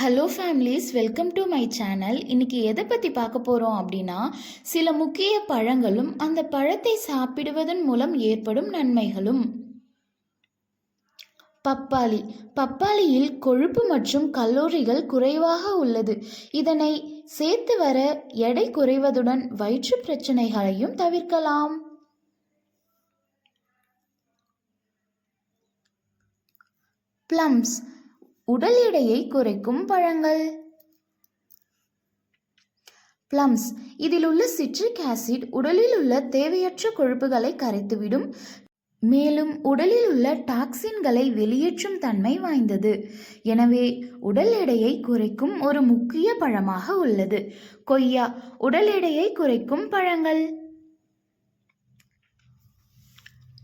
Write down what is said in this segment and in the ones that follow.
Hello families welcome to my channel இன்னைக்கு எதை பற்றி பார்க்க போகிறோம் அப்படின்னா சில முக்கிய பழங்களும் அந்த பழத்தை சாப்பிடுவதன் மூலம் ஏற்படும் நன்மைகளும். பப்பாளி. பப்பாளியில் கொழுப்பு மற்றும் கல்லூரிகள் குறைவாக உள்ளது. இதனை சேர்த்து வர எடை குறைவதுடன் வயிற்று பிரச்சனைகளையும் தவிர்க்கலாம். பிளம்ஸ் உடல் எடையை குறைக்கும் பழங்கள். பிளம்ஸ் இதில் உள்ள சிட்ரிக் ஆசிட் உடலில் உள்ள தேவையற்ற கொழுப்புகளை கரைத்துவிடும். மேலும் உடலில் உள்ள டாக்சின்களை வெளியேற்றும் தன்மை வாய்ந்தது. எனவே உடல் எடையை குறைக்கும் ஒரு முக்கிய பழமாக உள்ளது. கொய்யா. உடல் எடையை குறைக்கும் பழங்கள்.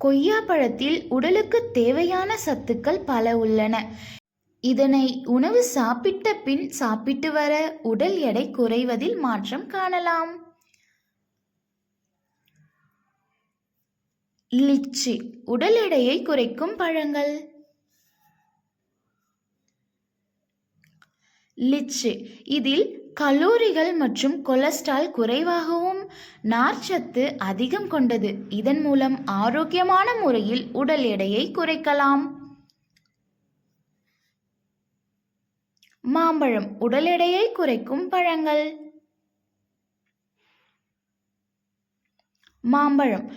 கொய்யா பழத்தில் உடலுக்கு தேவையான சத்துக்கள் பல உள்ளன. இதனை உணவு சாப்பிட்ட பின் சாப்பிட்டு வர உடல் எடை குறைவதில் மாற்றம் காணலாம். லிச்சி உடல் எடையை குறைக்கும் பழங்கள். லிச்சி இதில் கலோரிகள் மற்றும் கொலஸ்ட்ரால் குறைவாகவும் நார்ச்சத்து அதிகம் கொண்டது. இதன் மூலம் ஆரோக்கியமான முறையில் உடல் எடையை குறைக்கலாம். மாம்பழம் உடல் எடையை குறைக்கும் பழங்கள். மாம்பழம்.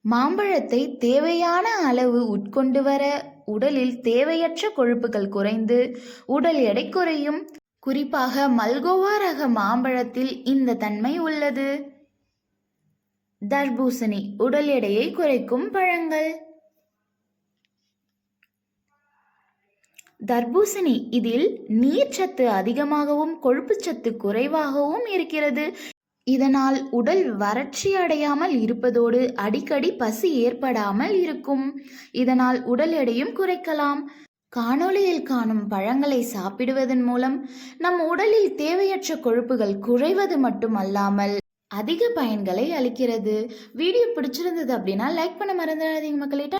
மாம்பழத்தை தேவையான அளவு உட்கொண்டு வர உடலில் தேவையற்ற கொழுப்புகள் குறைந்து உடல் எடை குறையும். குறிப்பாக மல்கோவா ரக மாம்பழத்தில் இந்த தன்மை உள்ளது. தர்பூசணி உடல் எடையை குறைக்கும் பழங்கள். தர்பூசணி இதில் நீர்ச்சத்து அதிகமாகவும் கொழுப்புச்சத்து குறைவாகவும் இருக்கிறது. இதனால் உடல் வறட்சி அடையாமல் இருப்பதோடு அடிக்கடி பசி ஏற்படாமல் இருக்கும். இதனால் உடல் எடையும் குறைக்கலாம். காணொளியில் காணும் பழங்களை சாப்பிடுவதன் மூலம் நம் உடலில் தேவையற்ற கொழுப்புகள் குறைவது மட்டுமல்லாமல் அதிக பயன்களை அளிக்கிறது. வீடியோ பிடிச்சிருந்தது அப்படின்னா லைக் பண்ண மறந்துடாதீங்க மக்களே.